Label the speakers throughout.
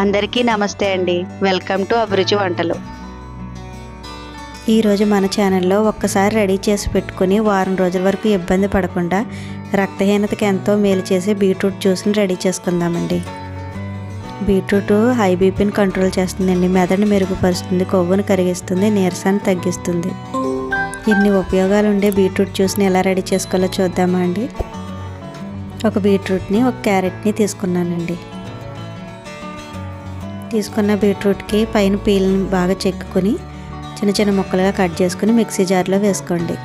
Speaker 1: అందరికీ నమస్తే అండి. వెల్కమ్ టు అభిరుచి వంటలు.
Speaker 2: ఈరోజు మన ఛానల్లో ఒక్కసారి రెడీ చేసి పెట్టుకుని వారం రోజుల వరకు ఇబ్బంది పడకుండా రక్తహీనతకి ఎంతో మేలు చేసే బీట్రూట్ జ్యూస్ని రెడీ చేసుకుందామండి. బీట్రూట్ హై బీపీని కంట్రోల్ చేస్తుందండి. మెదడుని మెరుగుపరుస్తుంది కొవ్వును కరిగిస్తుంది నీరసాన్ని తగ్గిస్తుంది. ఇన్ని ఉపయోగాలు ఉండే బీట్రూట్ జ్యూస్ని ఎలా రెడీ చేసుకోవాలో చూద్దామా అండి? ఒక బీట్రూట్ని ఒక క్యారెట్ని తీసుకున్నానండి. తీసుకున్న బీట్రూట్కి పైన పీల్ని బాగా చెక్కుకొని చిన్న చిన్న ముక్కలుగా కట్ చేసుకుని మిక్సీ జార్లో వేసుకోండి.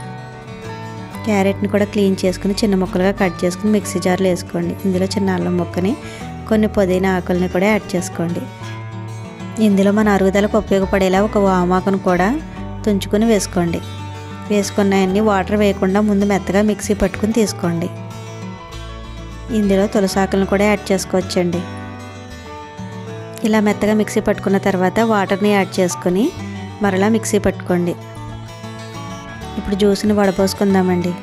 Speaker 2: క్యారెట్ని కూడా క్లీన్ చేసుకుని చిన్న ముక్కలుగా కట్ చేసుకుని మిక్సీ జార్లో వేసుకోండి. ఇందులో చిన్న అల్లం ముక్కని కొన్ని పుదీనా ఆకుల్ని కూడా యాడ్ చేసుకోండి. ఇందులో మన అరుగుదలకు ఉపయోగపడేలా ఒక వామాకును కూడా తుంచుకొని వేసుకోండి. వేసుకున్నాయన్నీ వాటర్ వేయకుండా ముందు మెత్తగా మిక్సీ పట్టుకుని తీసుకోండి. ఇందులో తులసాకులను కూడా యాడ్ చేసుకోవచ్చండి. ఇలా మెత్తగా మిక్సీ పట్టుకున్న తర్వాత వాటర్ని యాడ్ చేసుకొని మరలా మిక్సీ పట్టుకోండి. ఇప్పుడు జ్యూస్ని వడపోసుకుందామండి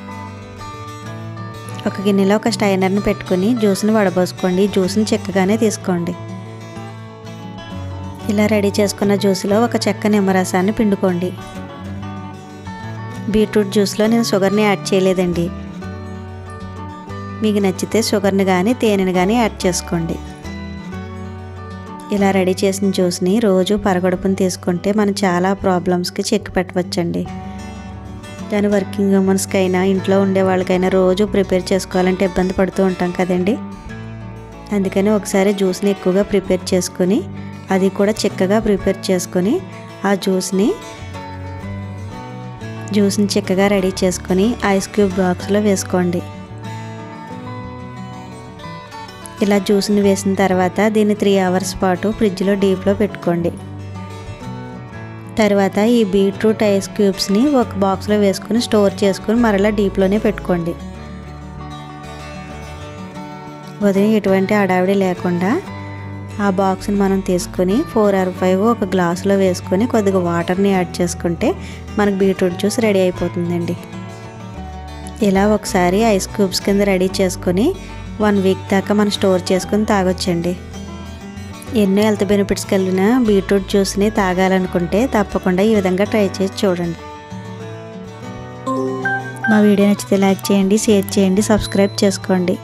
Speaker 2: ఒక గిన్నెలో ఒక స్టైనర్ని పెట్టుకొని జ్యూస్ని వడపోసుకోండి జ్యూస్ని చెక్కగానే తీసుకోండి. ఇలా రెడీ చేసుకున్న జ్యూస్లో ఒక చెక్క నిమ్మరసాన్ని పిండుకోండి. బీట్రూట్ జ్యూస్లో నేను షుగర్ని యాడ్ చేయలేదండి. మీకు నచ్చితే షుగర్ని కానీ తేనెని కానీ యాడ్ చేసుకోండి. ఇలా రెడీ చేసిన జ్యూస్ని రోజు పరగడుపుని తీసుకుంటే మనం చాలా ప్రాబ్లమ్స్కి చెక్ పెట్టవచ్చండి. దాని వర్కింగ్ ఉమెన్స్కైనా ఇంట్లో ఉండే వాళ్ళకైనా రోజు ప్రిపేర్ చేసుకోవాలంటే ఇబ్బంది పడుతూ ఉంటాం కదండి. అందుకని ఒకసారి జ్యూస్ని ఎక్కువగా ప్రిపేర్ చేసుకొని అది కూడా చిక్కగా ప్రిపేర్ చేసుకొని ఆ జ్యూస్ని జ్యూస్ని చిక్కగా రెడీ చేసుకొని ఐస్ క్యూబ్ బాక్స్లో వేసుకోండి. ఇలా జ్యూస్ని వేసిన తర్వాత దీన్ని త్రీ అవర్స్ పాటు ఫ్రిడ్జ్లో డీప్లో పెట్టుకోండి. తర్వాత ఈ బీట్రూట్ ఐస్ క్యూబ్స్ని ఒక బాక్స్లో వేసుకుని స్టోర్ చేసుకుని మరలా డీప్లోనే పెట్టుకోండి. ఉదయం ఎటువంటి అడావిడి లేకుండా ఆ బాక్స్ని మనం తీసుకొని ఫోర్ ఆర్ ఫైవ్ ఒక గ్లాసులో వేసుకొని కొద్దిగా వాటర్ని యాడ్ చేసుకుంటే మనకు బీట్రూట్ జ్యూస్ రెడీ అయిపోతుందండి. ఇలా ఒకసారి ఐస్ క్యూబ్స్ కింద రెడీ చేసుకొని వన్ వీక్ దాకా మనం స్టోర్ చేసుకుని తాగొచ్చండి. ఎన్నో హెల్త్ బెనిఫిట్స్కి వెళ్ళిన బీట్రూట్ జ్యూస్ని తాగాలనుకుంటే తప్పకుండా ఈ విధంగా ట్రై చేసి చూడండి. మా వీడియో నచ్చితే లైక్ చేయండి షేర్ చేయండి సబ్స్క్రైబ్ చేసుకోండి.